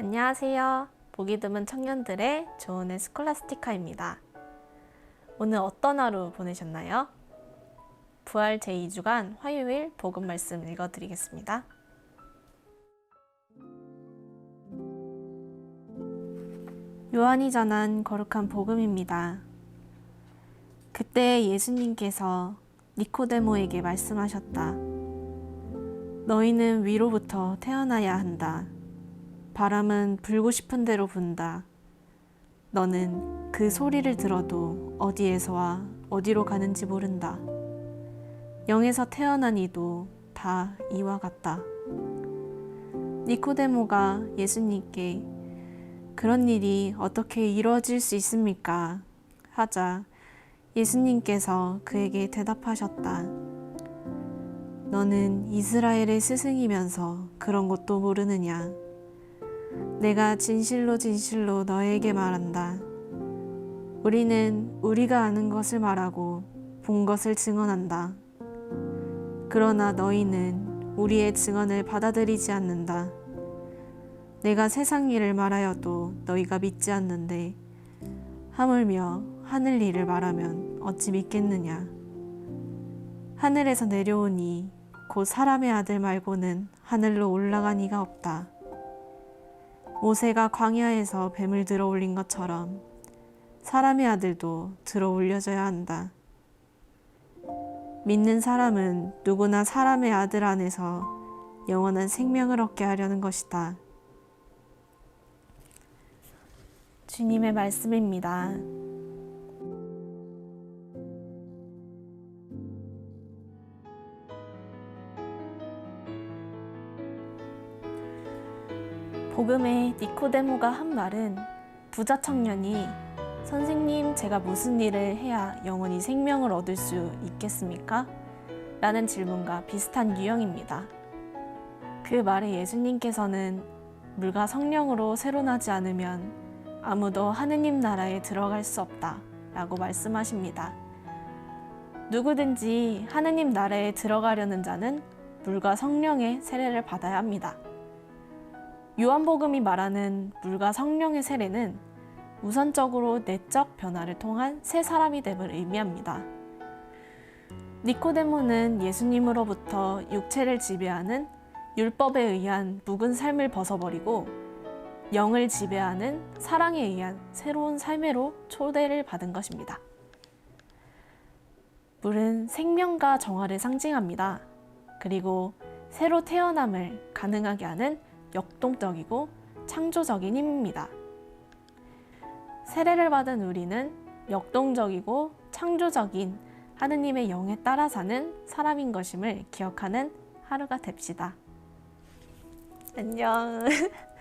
안녕하세요. 보기 드문 청년들의 조은의 스콜라스티카입니다. 오늘 어떤 하루 보내셨나요? 부활 제2주간 화요일 복음 말씀 읽어드리겠습니다. 요한이 전한 거룩한 복음입니다. 그때 예수님께서 니코데모에게 말씀하셨다. 너희는 위로부터 태어나야 한다. 바람은 불고 싶은 대로 분다. 너는 그 소리를 들어도 어디에서와 어디로 가는지 모른다. 영에서 태어난 이도 다 이와 같다. 니코데모가 예수님께 그런 일이 어떻게 이루어질 수 있습니까? 하자 예수님께서 그에게 대답하셨다. 너는 이스라엘의 스승이면서 그런 것도 모르느냐? 내가 진실로 진실로 너에게 말한다. 우리는 우리가 아는 것을 말하고 본 것을 증언한다. 그러나 너희는 우리의 증언을 받아들이지 않는다. 내가 세상 일을 말하여도 너희가 믿지 않는데 하물며 하늘 일을 말하면 어찌 믿겠느냐? 하늘에서 내려오니 곧 사람의 아들 말고는 하늘로 올라간 이가 없다. 모세가 광야에서 뱀을 들어 올린 것처럼 사람의 아들도 들어 올려져야 한다. 믿는 사람은 누구나 사람의 아들 안에서 영원한 생명을 얻게 하려는 것이다. 주님의 말씀입니다. 복음의 니코데모가 한 말은 부자 청년이 선생님, 제가 무슨 일을 해야 영원히 생명을 얻을 수 있겠습니까? 라는 질문과 비슷한 유형입니다. 그 말에 예수님께서는 물과 성령으로 새로 나지 않으면 아무도 하느님 나라에 들어갈 수 없다 라고 말씀하십니다. 누구든지 하느님 나라에 들어가려는 자는 물과 성령의 세례를 받아야 합니다. 요한복음이 말하는 물과 성령의 세례는 우선적으로 내적 변화를 통한 새 사람이 됨을 의미합니다. 니코데모는 예수님으로부터 육체를 지배하는 율법에 의한 묵은 삶을 벗어버리고 영을 지배하는 사랑에 의한 새로운 삶으로 초대를 받은 것입니다. 물은 생명과 정화를 상징합니다. 그리고 새로 태어남을 가능하게 하는 역동적이고 창조적인 힘입니다. 세례를 받은 우리는 역동적이고 창조적인 하느님의 영에 따라 사는 사람인 것임을 기억하는 하루가 됩시다. 안녕.